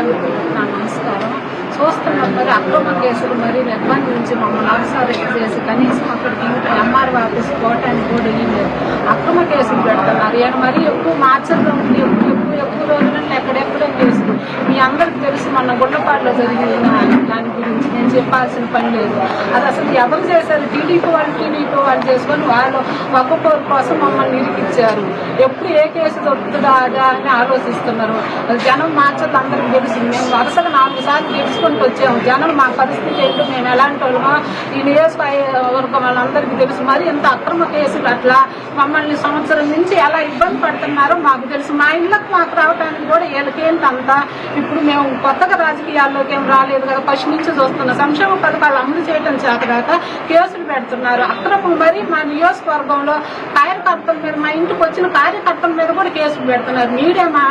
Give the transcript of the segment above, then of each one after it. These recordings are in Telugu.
కార్మికులకు నమస్కారం. చూస్తున్నాం మరి అక్రమ కేసులు మరి నిర్బంధించి మమ్మల్ని అవసరం చేసి కనీసం అక్కడికి ఎంఆర్ ఎంఆర్ఓ ఆఫీస్ పోవటానికి కూడా అక్రమ కేసులు పెడుతున్నారు. మరీ ఎక్కువ మార్చడం ఎక్కువ ఎక్కువ ఎక్కువ రోజులను ఎక్కడెక్కడ చేసుకో మీ అందరికి తెలుసు మన గుండపాడులో జరిగిన దాని గురించి నేను చెప్పాల్సిన పని లేదు. అది అసలు ఎవరు చేశారు? టీడీపీ వాళ్ళు టీడీపీ వాళ్ళు చేసుకొని వాళ్ళు ఒక్కొక్కరి కోసం మమ్మల్ని ఇరికిచ్చారు. ఎప్పుడు ఏ కేసు దొరుకుతుందా అదా అని ఆలోచిస్తున్నారు. జనం మార్చదు అందరికి తెలుసు. మేము వరుసగా నాలుగు సార్లు గెలుచుకుంటూ వచ్చాము. జనం మా పరిస్థితి ఏంటో మేము ఎలాంటి వాళ్ళమో ఈ నియోజకవర్గం వాళ్ళందరికీ తెలుసు. మరి ఇంత అక్రమ కేసులు అట్లా మమ్మల్ని సంవత్సరం నుంచి ఎలా ఇబ్బంది పడుతున్నారో మాకు తెలుసు. మా ఇళ్ళకు మాకు రావడానికి కూడా వీళ్ళకేంటి అంతా ఇప్పుడు మేము కొత్తగా రాజకీయాల్లోకి ఏం రాలేదు కదా ఫస్ట్ నుంచి చూస్తున్నాం సంక్షేమ పథకాలు అమలు చేయడం చేతగాక కేసులు పెడుతున్నారు. అక్రమం మరి మా నియోజకవర్గంలో కార్యకర్తల మీద మా ఇంటికి వచ్చిన కార్యకర్తల మీద కూడా కేసులు పెడుతున్నారు. మీడియా మా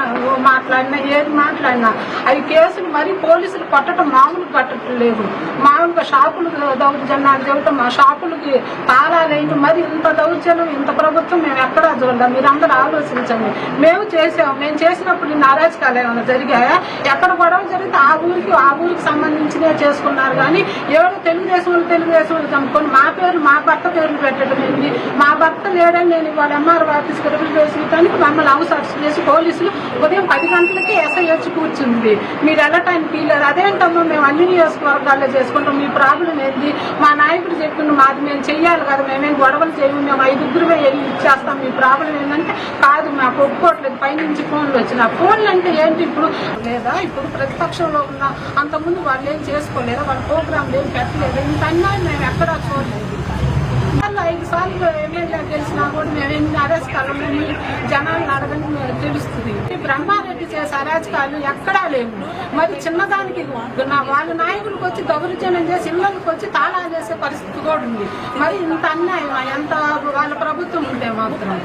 మాట్లాడినా ఏది మాట్లాడినా అవి కేసులు మరి పోలీసులు కొట్టడం మామూలు కట్టడం లేదు మామూలుగా షాపులు దౌర్జన్యాలు చేయటం మా షాపులకి తాళాలు వేయటం మరి ఇంత దౌర్జన్యం ఇంత ప్రభుత్వం మేము ఎక్కడా చూడలేం మీరందరూ ఆలోచించండి. మేము చేసాం మేము చేసినప్పుడు ఇన్ని అరాచకాలు ఏమైనా జరిగాయా? ఎక్కడ గొడవ జరిగితే ఆ ఊరికి ఆ ఊరికి సంబంధించినే చేసుకున్నారు కానీ ఎవరు తెలుగుదేశం వాళ్ళు తెలుగుదేశం వాళ్ళు చంపుకొని మా పేరు మా భర్త పేర్లు పెట్టడం ఏంటి మా భర్త లేడని నేను ఇవాళ ఎంఆర్ ఆఫీస్కి రిప్రజెంట్ చేయడానికి మమ్మల్ని హౌస్ అరెస్ట్ చేసి పోలీసులు ఉదయం పది గంటలకి ఎస్ఐ వచ్చి కూర్చుంది. మీరు వెళ్ళటానికి వీళ్ళరు అదేంటమ్మా మేము అన్ని నియోజకవర్గాల్లో చేసుకుంటాం. మీ ప్రాబ్లం ఏంటి మా నాయకుడు చెప్పిండు మాది మేము చెయ్యాలి కదా మేమేం గొడవలు చేయము మేము ఐదుగురుమే వెళ్ళి ఇచ్చేస్తాం. మీ ప్రాబ్లం ఏంటంటే కాదు మాకు ఒప్పుకోవట్లేదు. పైనుంచి ఫోన్ ఫోన్లు వచ్చిన ఫోన్లు అంటే ఏంటి ఇప్పుడు? లేదా ఇప్పుడు ప్రతిపక్షంలో ఉన్న అంతకుముందు వాళ్ళు ఏం చేసుకోలేదా? వాళ్ళ ప్రోగ్రాంలు ఏం పెట్టలేదు. ఇంత అన్యాయం మేము ఎక్కడా చూడలేదు. ఐదు సార్లు ఎమ్మెల్యే గెలిచినా కూడా మేము ఎన్ని అరాచకాలు జనాలను అడగని తెలుస్తుంది. బ్రహ్మారెడ్డి చేసే అరాచకాలు ఎక్కడా లేవు. మరి చిన్నదానికి వాళ్ళ నాయకులకు వచ్చి దౌర్జన్యం చేసి ఇళ్ళకి వచ్చి తాళా చేసే పరిస్థితి కూడా ఉంది. మరి ఇంత అన్యాయం ఎంత వాళ్ళ ప్రభుత్వం ఉంటే మాత్రం?